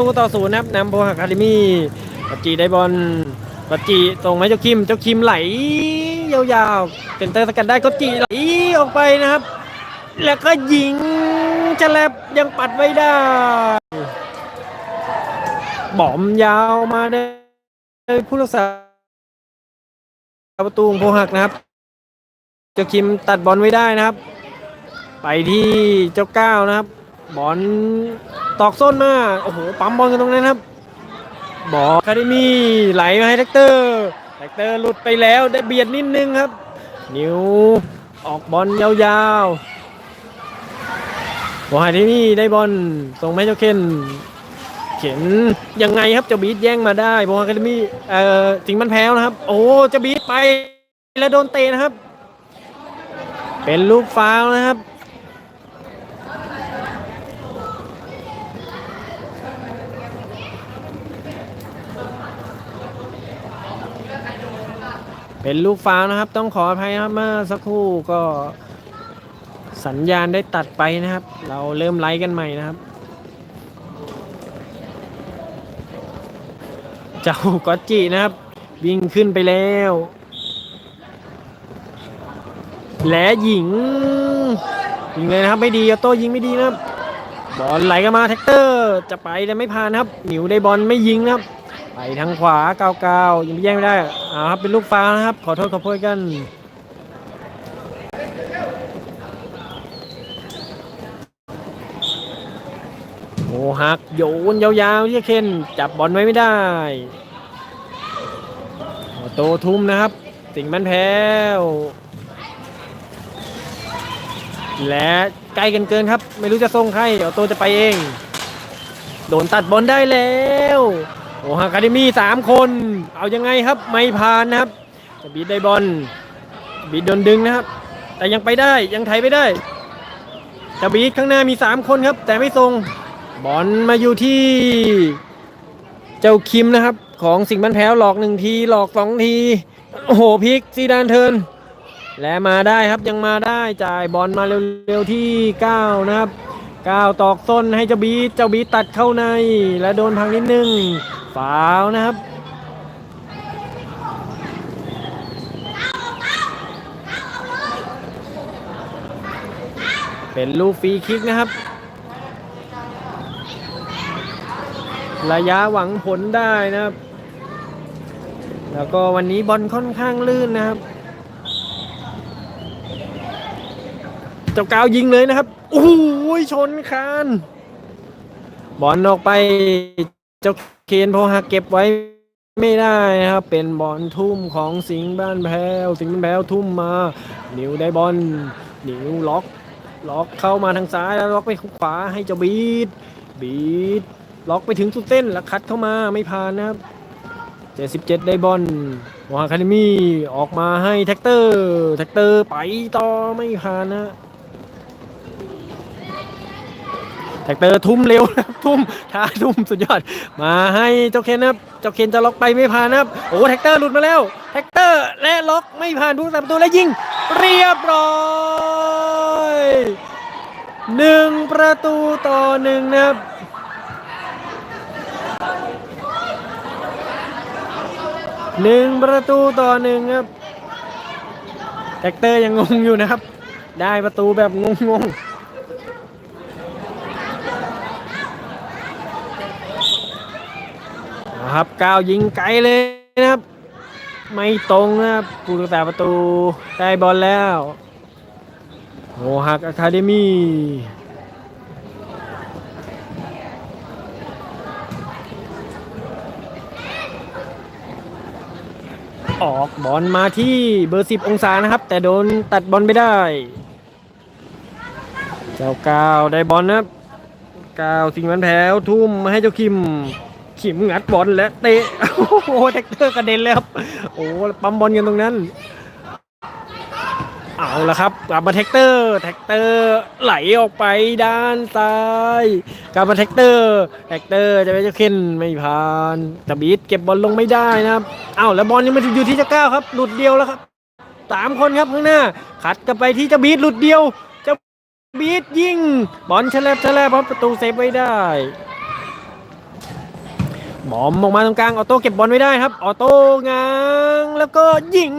ตูต่อศูนย์นะครับนำโพหักคาเดมี่ปัจจีได้บอลปัจจีส่งให้เจ้าคิม เจ้าคิมไหล ยาวๆเซนเตอร์สกัดได้ก็จีไหลออกไปนะครับ แล้วก็ยิงฉลับยังปัดไว้ได้บอมยาวมาได้ผู้รักษาประตูโพหักนะครับ เจ้าคิมตัดบอลไว้ได้นะครับ ไปที่เจ้าก้าวนะครับ บอลตอกส้นมา โอ้โห ปั๊มบอลกันตรงนั้นครับ บอลคาเดมี่ไหลมาให้แท็กเตอร์แท็กเตอร์หลุดไปแล้วได้เบียดนิดนึงครับ นิ้วออกบอลยาวๆบอลคาเดมี่ได้บอลส่งให้เจ้าเคนเข็นยังไงครับเจะบีดแย่งมาได้บอลคาเดมี่เอ่อสิงมันแพ้วนะครับ โอ้เจะบีดไปแล้วโดนเตะนะครับ เป็นลูกฟาวนะครับ เป็นลูกฟาวนะครับ ต้องขออภัยนะครับเมื่อสักครู่ก็สัญญาณได้ตัดไปนะครับ เราเริ่มไลฟ์กันใหม่นะครับ เจ้าก็จินะครับ วิ่งขึ้นไปแล้วและยิงยิงเลยนะครับ ไม่ดีโต้ยิงไม่ดีนะครับบอลไหลกันมาแท็กเตอร์ จะไปแต่ไม่ผ่านครับ หนิวได้บอลไม่ยิงนะครับ ไปทางขวาเก้าเก้ายังไม่แย่งไม่ได้อ่าครับเป็นลูกฟ้านะครับ ขอโทษขอโทษกันโอ้หักโยนยาวๆที่เคนจับบอลไว้ไม่ได้โตทุ่มนะครับ สิงมันแพ้วและใกล้กันเกินครับ ไม่รู้จะส่งใครเดี๋ยวโตจะไปเอง โดนตัดบอลได้แล้ว โอ้ฮาคาเดมี่สามคน เอายังไงครับไม่ผ่านนะครับจะบีดได้บอลบีดโดนดึงนะครับ แต่ยังไปได้ยังไถไปได้จะบีดข้างหน้ามีสามคนครับ แต่ไม่ส่งบอลมาอยู่ที่เจ้าคิมนะครับ ของสิงห์บันแพ้วหลอกหนึ่งทีหลอกสองที โอ้โหพลิกซีดานเทิร์นและมาได้ครับยังมาได้จ่ายบอลมาเร็วๆที่ 9 นะครับ 9ตอกส้นให้เจ้าบีเจ้าบีตัดเข้าใน และโดนพังนิดนึงฟาวนะครับเป็นลูกฟรีคิกนะครับ ระยะหวังผลได้นะครับ แล้วก็วันนี้บอลค่อนข้างลื่นนะครับ จ้ากาวยิงเลยนะครับโอ้โหชนคานบอลออกไปเจ้าเคนพอหักเก็บไว้ไม่ได้นะครับ เป็นบอลทุ่มของสิงห์บ้านแพ้วสิงห์บ้านแพ้วทุ่มมา นิวได้บอลนิวล็อก ล็อกเข้ามาทางซ้ายแล้วล็อกไปขวาให้เจ้าบีดบีดล็อกไปถึงสุดเส้นแล้วคัดเข้ามาไม่ผ่านนะครับ77ได้บอลวางคาเดมี่ออกมาให้แท็กเตอร์ แท็กเตอร์ไปต่อไม่ผ่านนะ แท็กเตอร์ทุ่มเร็วนะครับทุ่มท่าทุ่มสุดยอด มาให้เจ้าเคนนะครับเจ้าเคนจะล็อกไปไม่ผ่านนะครับโอ้แท็กเตอร์หลุดมาแล้วแท็กเตอร์และล็อกไม่ผ่านผู้สับประตูและยิงเรียบร้อยหนึ่งประตูต่อหนึ่งนะครับหนึ่งประตูต่อหนึ่งครับแท็กเตอร์ยังงงอยู่นะครับ ได้ประตูแบบงงๆนะ ครับก้าวยิงไกลเลยนะครับ ไม่ตรงนะครับผู้รักษาประตูได้บอลแล้วโอฮักอะคาเดมี่ออกบอลมาที่เบอร์10องศานะครับ แต่โดนตัดบอลไม่ได้ เจ้าก้าวได้บอลนะครับก้าวสิงห์มันแพ้วทุ่มมาให้เจ้าคิม ขิมงัดบอลและเตะ โอ้โหแท็กเตอร์กระเด็นเลยครับ โอ้ปั๊มบอลกันตรงนั้น เอาละครับกลับมาแท็กเตอร์ แท็กเตอร์ไหลออกไปด้านซ้ายกลับมาแท็กเตอร์ แท็กเตอร์จะไปเจ้าเคนไม่ผ่านต่บีทเก็บบอลลงไม่ได้นะครับเอาแล้วบอลยังม่ถึงอยู่ที่เจ้าก้าวครับ หลุดเดียวแล้วครับสามคนครับข้างหน้า ขัดกลับไปที่จ้าบีทหลุดเดียวจ้าบีทยิงบอลแฉลบแฉลบเพราะประตูเซฟไว้ได้ บอมออกมาตรงกลางออโต้เก็บบอลไว้ได้ครับ ออโต้ง้างแล้วก็ยิง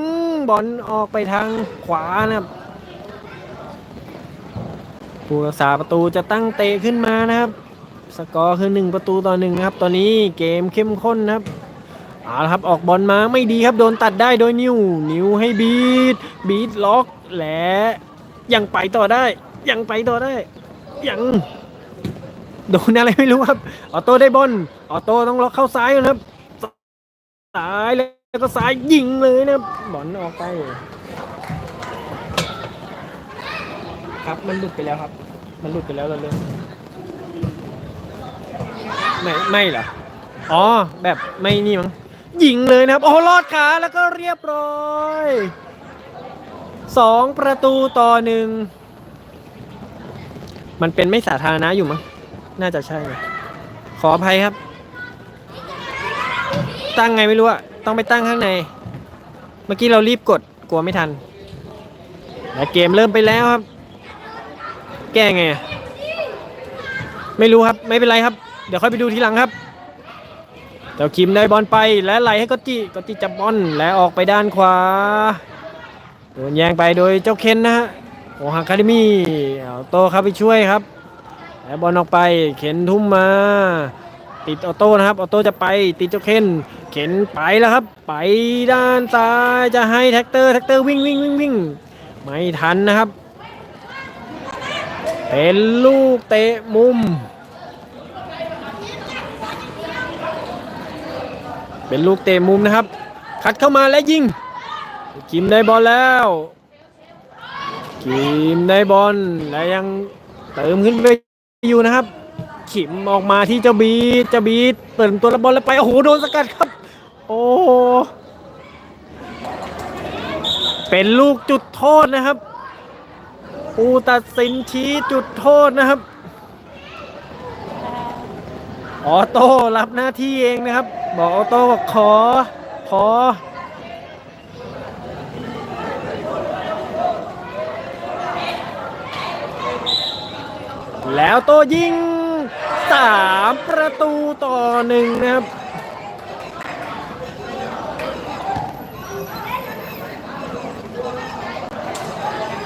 บอลออกไปทางขวานะครับผู้รักษาประตูจะตั้งเตะขึ้นมานะครับ สกอร์คือ 1 ประตูต่อหนึ่งนะครับ ตอนนี้เกมเข้มข้นนะครับเอาละครับออกบอลมาไม่ดีครับโดนตัดได้โดยนิวนิวให้บีดบีดล็อกและยังไปต่อได้ ยังไปต่อได้ ยังโดนอะไรไม่รู้ครับออโต้ได้บอล ออโต้ต้องล็อกเข้าซ้ายก่อนครับซ้ายแล้วก็ซ้ายยิงเลยนะบบอลออกไป ครับมันหลุดไปแล้วครับ มันหลุดไปแล้วเราเลยไม่ไม่เหรออ๋อแบบไม่นี่มั้งยิงเลยนะครับโอ้โหลอดขาแล้วก็เรียบร้อยสองประตูต่อหนึ่งมันเป็นไม่สาธารณะอยู่มั้งน่าจะใช่ขออภัยครับ ตั้งไงไม่รู้อะต้องไปตั้งข้างใน เมื่อกี้เรารีบกดกลัวไม่ทันและเกมเริ่มไปแล้วครับ แก้ไงไม่รู้ครับไม่เป็นไรครับ เดี๋ยวค่อยไปดูทีหลังครับเจ้าคิมได้บอลไปและไหลให้กอตจิกอตจิจับบอลและออกไปด้านขวาโดนแย่งไปโดยเจ้าเคนนะฮะโอฮังคาเดมี่เอาโตครับไปช่วยครับแล้วบอลออกไปเข็นทุ่มมา ติดออโต้นะครับออโต้จะไปติดเจ้าเคนเข็นไปแล้วครับ ไปด้านซ้ายจะให้แท็กเตอร์แท็กเตอร์วิ่งวิ่งวิ่งวิ่งไม่ทันนะครับ เป็นลูกเตะมุม เป็นลูกเตะมุมนะครับ คัดเข้ามาและยิงกิมได้บอลแล้วกิมได้บอลและยังเติมขึ้นไปอยู่นะครับ ขิมออกมาที่เจ้าบีดเจ้าบีดเปิดตัวรับบอลแล้วไปโอ้โหโดนสกัดครับ โอ้เป็นลูกจุดโทษนะครับผู้ตัดสินชี้จุดโทษนะครับ ออโต้รับหน้าที่เองนะครับ บอกออโต้บอกขอขอแล้วโตยิง สามประตูต่อหนึ่งนะครับ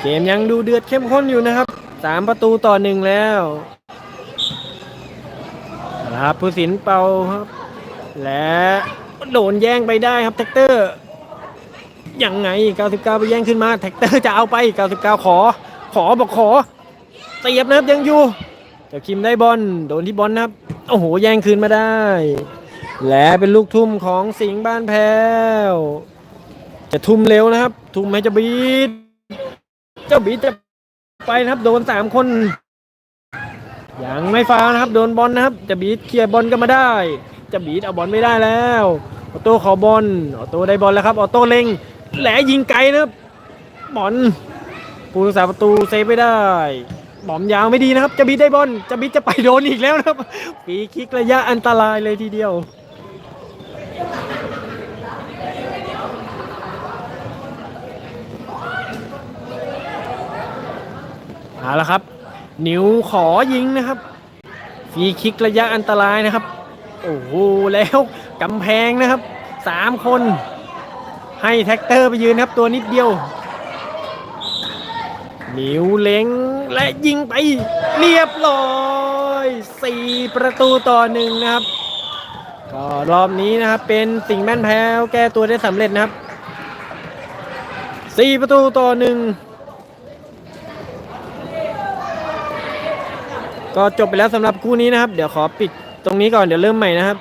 เกมยังดูเดือดเข้มข้นอยู่นะครับสามประตูต่อหนึ่งแล้วนะครับผู้สินเป่าครับ และโดนแย่งไปได้ครับแท็กเตอร์ยังไง 99 ไปแย่งขึ้นมา แท็กเตอร์จะเอาไป 99 ขอ ขอบอกขอเตียบนะครับยังอยู่ เจ้าคิมได้บอลโดนที่บอลนะครับ โอ้โห แย่งคืนมาได้ และเป็นลูกทุ่มของสิงห์บ้านแพ้ว จะทุ่มเร็วนะครับ ทุ่มให้เจ้าบีดเจ้าบีดจะไปนะครับ โดนสามคนยังไม่ฟาวนะครับ โดนบอลนะครับ จะบีดเคลียร์บอลก็มาได้ จะบีดเอาบอลไม่ได้แล้วออโต้ขอบอลออโต้ได้บอลแล้วครับออโต้เล็งแหลยิงไกลนะครับบอลผู้รักษาประตูเซฟไม่ได้ บอมยาวไม่ดีนะครับ จะบิดได้บอลจะบิดจะไปโดนอีกแล้วนะครับฟีคิกระยะอันตรายเลยทีเดียวเอาละครับ นิวขอยิงนะครับฟรีคิกระยะอันตรายนะครับ โอ้โหแล้วกำแพงนะครับสามคน ให้แท็กเตอร์ไปยืนครับตัวนิดเดียว นิวเล็ง และยิงไปเรียบร้อย4ประตูต่อหนึ่งนะครับ ก็รอบนี้นะครับเป็นสิ่งแม่นแพ้วแก้ตัวได้สำเร็จนะครับ4ประตูต่อหนึ่งก็จบไปแล้วสำหรับคู่นี้นะครับ เดี๋ยวขอปิดตรงนี้ก่อนเดี๋ยวเริ่มใหม่นะครับ